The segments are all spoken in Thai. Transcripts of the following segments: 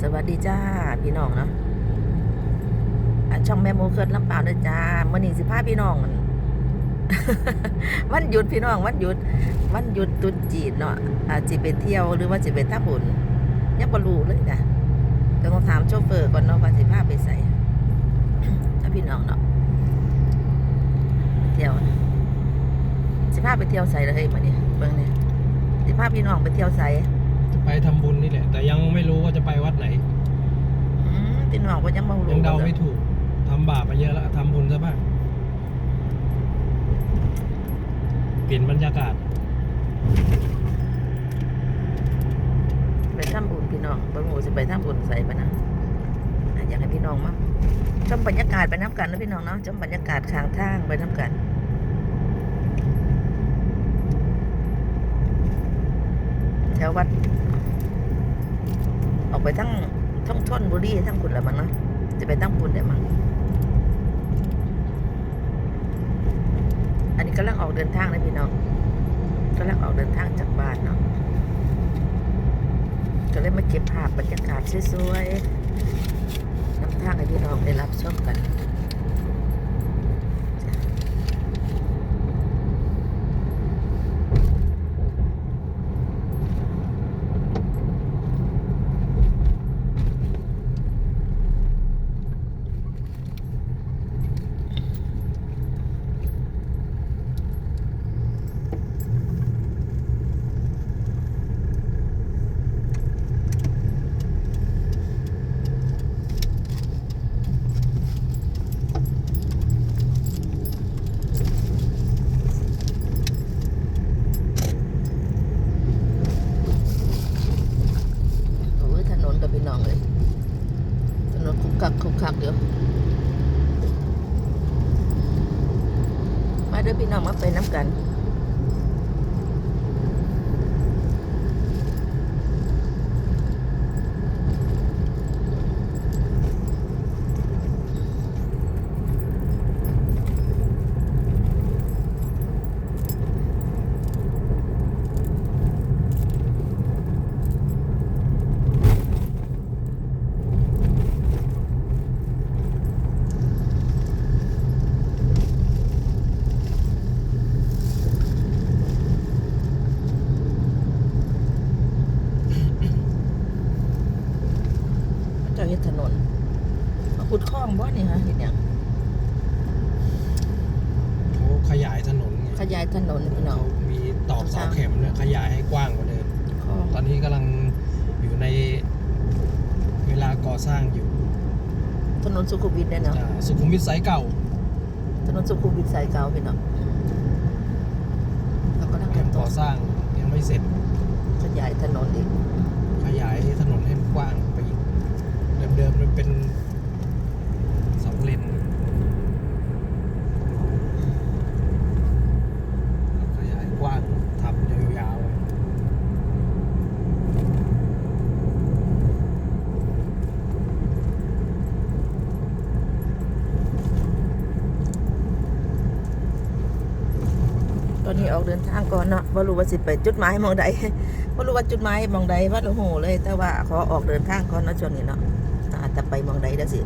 สวัสดีจ้าพี่น้องเนาะช่องแม่โมเกิดลำเปล่าเด้อจ้ามื่อนี้สิพาพี่น้องมันวันหยุดพี่น้องวันหยุดวันหยุดตรุษจีนเนาะอาจจะไปเที่ยวหรือว่าจะไปท่าบุญยังบรูเลยนะต้องถามโชเฟอร์ก่อนเนาะว่าสิพาไปใส่ถ้าพี่น้องเนาะเที่ยวสิพาไปเที่ยวใส่เลยมาเนี่ยเบิ่งเนี่ยสิพาพี่น้องไปเที่ยวใส่ ไปทำบุญนี่แหละ แต่ยังไม่รู้ว่าจะไปวัดไหน อืมพี่น้องก็ยังบ่รู้ยังเดาไม่ถูกทำบาปมาเยอะแล้วทำบุญซะบ้างเปลี่ยนบรรยากาศ ไปทำบุญพี่น้องเบิ่งหมูสิไปทำบุญใส่ปะนะอะอยากให้พี่น้องมาชมบรรยากาศไปน้ำกันนะพี่น้องเนาะชมบรรยากาศข้างทางไปน้ำกัน แถววัด ออกไปทั้งทั้งชนบุรีทั้งคุณละมั้งเนาะจะไปตั้งบุญได้มั้งอันนี้กำลังออกเดินทางนะพี่น้องกำลังออกเดินทางจากบ้านเนาะก็เลยมาเก็บภาพบรรยากาศสวยๆนำทางให้พี่น้องได้รับชมกัน โอ้ยถนนกับพี่น้องเลย ถนน คักคักคุกคักเดี๋ยวมาเด้อพี่น้องมาไปน้ำกัน เจ้าเฮ็ดถนนมาขุดคลองบ่นี่ฮะเห็นยัง เขาขยายถนนไง ขยายถนนพี่น้อ เขา ง มีตอกเสาเข็มเนี่ยขยายให้กว้างกว่าเดิมคลองตอนนี้กำลังอยู่ในเวลาก่อสร้างอยู่ ถนนสุขุมวิทเนี่ยเนาะอ่าสุขุมวิทสายเก่า ถนนสุขุมวิทสายเก่าพี่น้องเราก็ลังยักันงต่อก่อสร้างยังไม่เสร็จ ขยายถนนอีก ขยายถนนให้มันกว้างไปอีกเดิมๆมันเป็นสองเลนขยายกว้างทำยาวๆ ตอนนี้ออก เดินทางก่อนเนาะบ่รู้ว่าสิไปจุดหมายมองใดบ่รู้ว่าจุดหมายมองใดว่าโอ้โหเลย แต่ว่าขอออกเดินทางก่อนเนาะช่วงนี้เนาะอาจจะไปมองใดได้สิ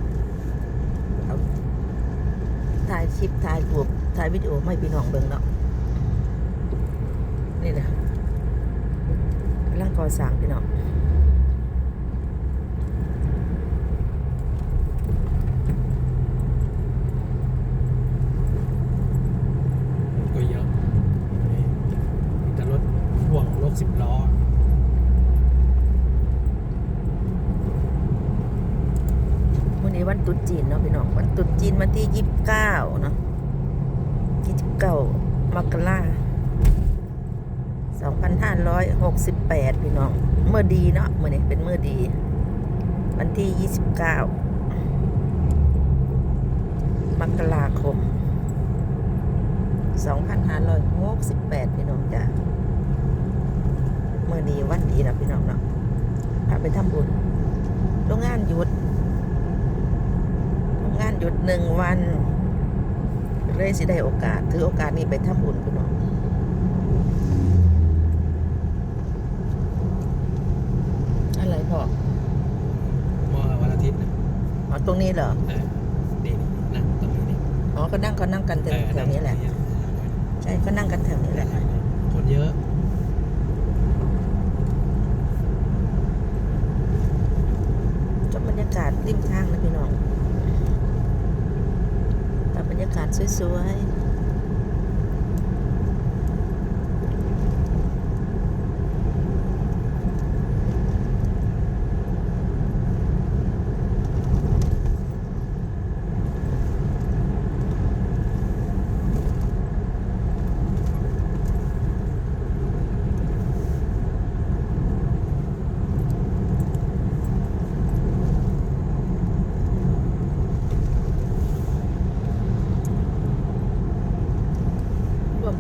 ถ่ายคลิปถ่ายรูปถ่ายวิดีโอไม่พี่น้องเบิ่งเนาะนี่นะกำลังก่อสร้างพี่น้อง รถก็เยอะนี่มีแต่รถพ่วงรถ สิบล้อวันนี้วันตรุษจีนเนาะพี่น้องวันตรุษจีนวันที่ยี่สิบเก้าเนาะยี่สิบเก้ามกราสองพันห้าร้อยหกสิบแปดพี่น้องเมื่อดีเนาะเมื่อนี้เป็นเมื่อดี วันที่ยี่สิบเก้ามกราคมสองพันห้าร้อยหกสิบแปดพี่น้องจ้ะ นดีนะพี่น้องเนาะพาไปทำบุญโรงงานหยุดทำงานหยุดหนึ่งวัน เลยสิได้โอกาส ถือโอกาสนี้ไปทำบุญพี่น้องอะไรพ่อตรงนี้เหรอเออนี่นี่นั่งตรงนี้นี่อ๋อก็นั่งก็นั่งกันแถเออวๆนี้แหละงใช่ก็นั่งกันแถวนี้แหละ คนเยอะ ก็บ รรยากาศริมทางนะพี่น้องแต่บรรยากาศสวยๆ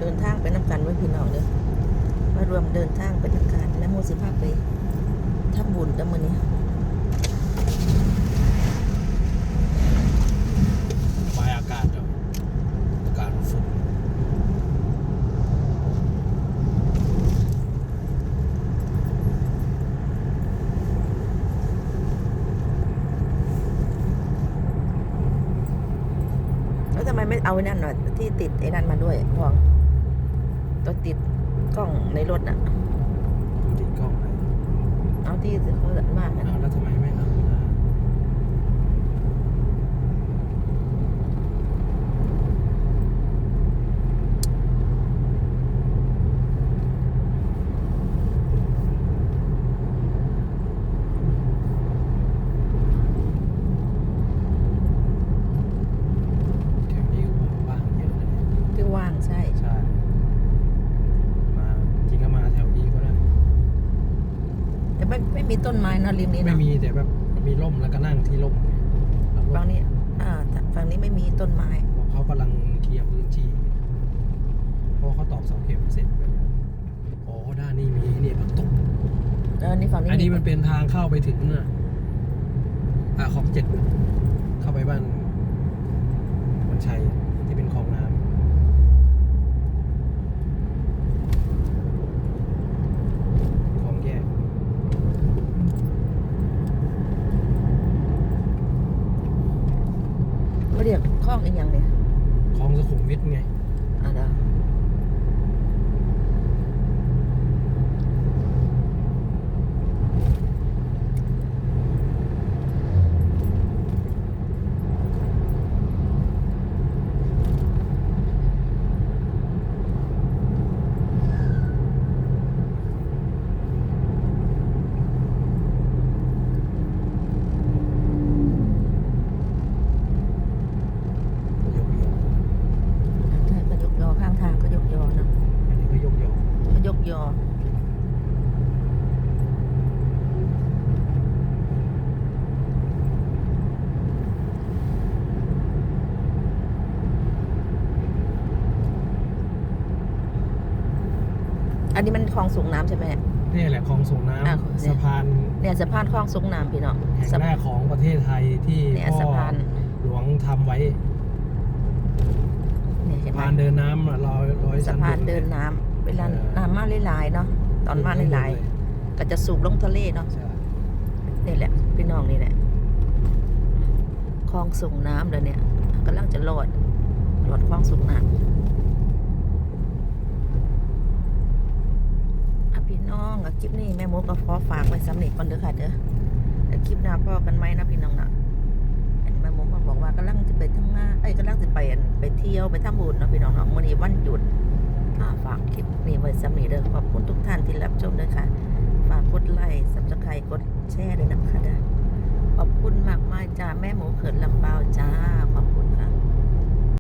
เดินทางไปน้ำกันไว้พี่น้องเด้อมารวมเดินทางไปน้ำกันและโมสิภาพไปทำบุญกันมื้อนี้ระบายอากาศครับอากาศมันฝุ่นแล้วทำไมไม่เอาไอ้นั่นหน่อยที่ติดไอ้นั่นมาด้วยพอง ตัวติดกล้องในรถน่ะดูติดกล้องเลยเอาที่เขาว่ากัน เอาแล้วทำไมไม่เอาล่ะ แถวนี้ว่างเยอะนะเนี่ย ที่ว่างใช่ ใช่ มาจริงก็มาแถวนี้ก็ได้ แต่ไม่ไม่มี ต้นไม้เนอะริมนี้ไม่เนาะมีแต่แบบมีร่มแล้วก็นั่งที่ร่มไงแล้วร่ฝั่งมนี้ อ่าฝั่งนี้ไม่มีต้นไม้บอกเขากำลังเคลียร์พื้นที่เพราะเขาตอกเสาเข็มเสร็จไปแล้วอ๋อด้านนี้มีนี่ประตูเออนี่ฝั่งนี้อันนี้มันเป็นทางเข้าไปถึงน่ะอ่าคลองเจ็ดเข้าไปบ้านวันชัยที่เป็นคลองน้ำคลองแยก เขาเรียกคลองอีกอย่างเนี่ย คลองสุขุมวิทไงอะนะอใช่ก็ยกยอข้างทางก็ยกยอเนาะ อันนี้ก็ยกยอ ก็ ยกยอ อันนี้มันคลองสูงน้ำใช่ไหมเนี่ย นี่แหละคลองส่งน้อะำสะพานเนี่ยสะพานคลองสูงน้ำพี่น้องแห่งสะแรกของประเทศไทยที่เนี่ยพ่อสะพานหลวงทำไว้เนี่ยเห็นสะไหมพานเดินน้ำอะร้อยร้อยสะชั้นพานบเดินน้ำ เวลาเออน้ำมาหลายๆเนาะตอนมาหลายๆก็จะสูบลงทะเลเนาะใช่นี่แหละ พี่น้องนี่แหละคลองส่งน้ำเลยเนี่ยกำลังจะลอดลอดคลองส่งน้ำอะพี่น้องอะคลิปนี้แม่มกก็ขอฝากไว้สำเร็จก่อนเด้อค่ะเด้อแล้วคลิปหน้าพ่อกันไหมนะพี่น้องนะอันนี้แม่มกก็บอกว่ากำลังจะไปทำงานเอ้ยกำลังจะไปอันไปเที่ยวไปทำบุญเนาะพี่น้องเนาะวันนี้วันหยุดอ่า ฝากคลิปนี้ไว้สำหรับเด้อขอบคุณทุกท่านที่รับชมด้วยค่ะ ฝากกดไลค์สับสไครต์กดแชร์ด้วยนะคะเด้อขอบคุณมากมากจ้าแม่หมูเขินลำเปาจ้าขอบคุณ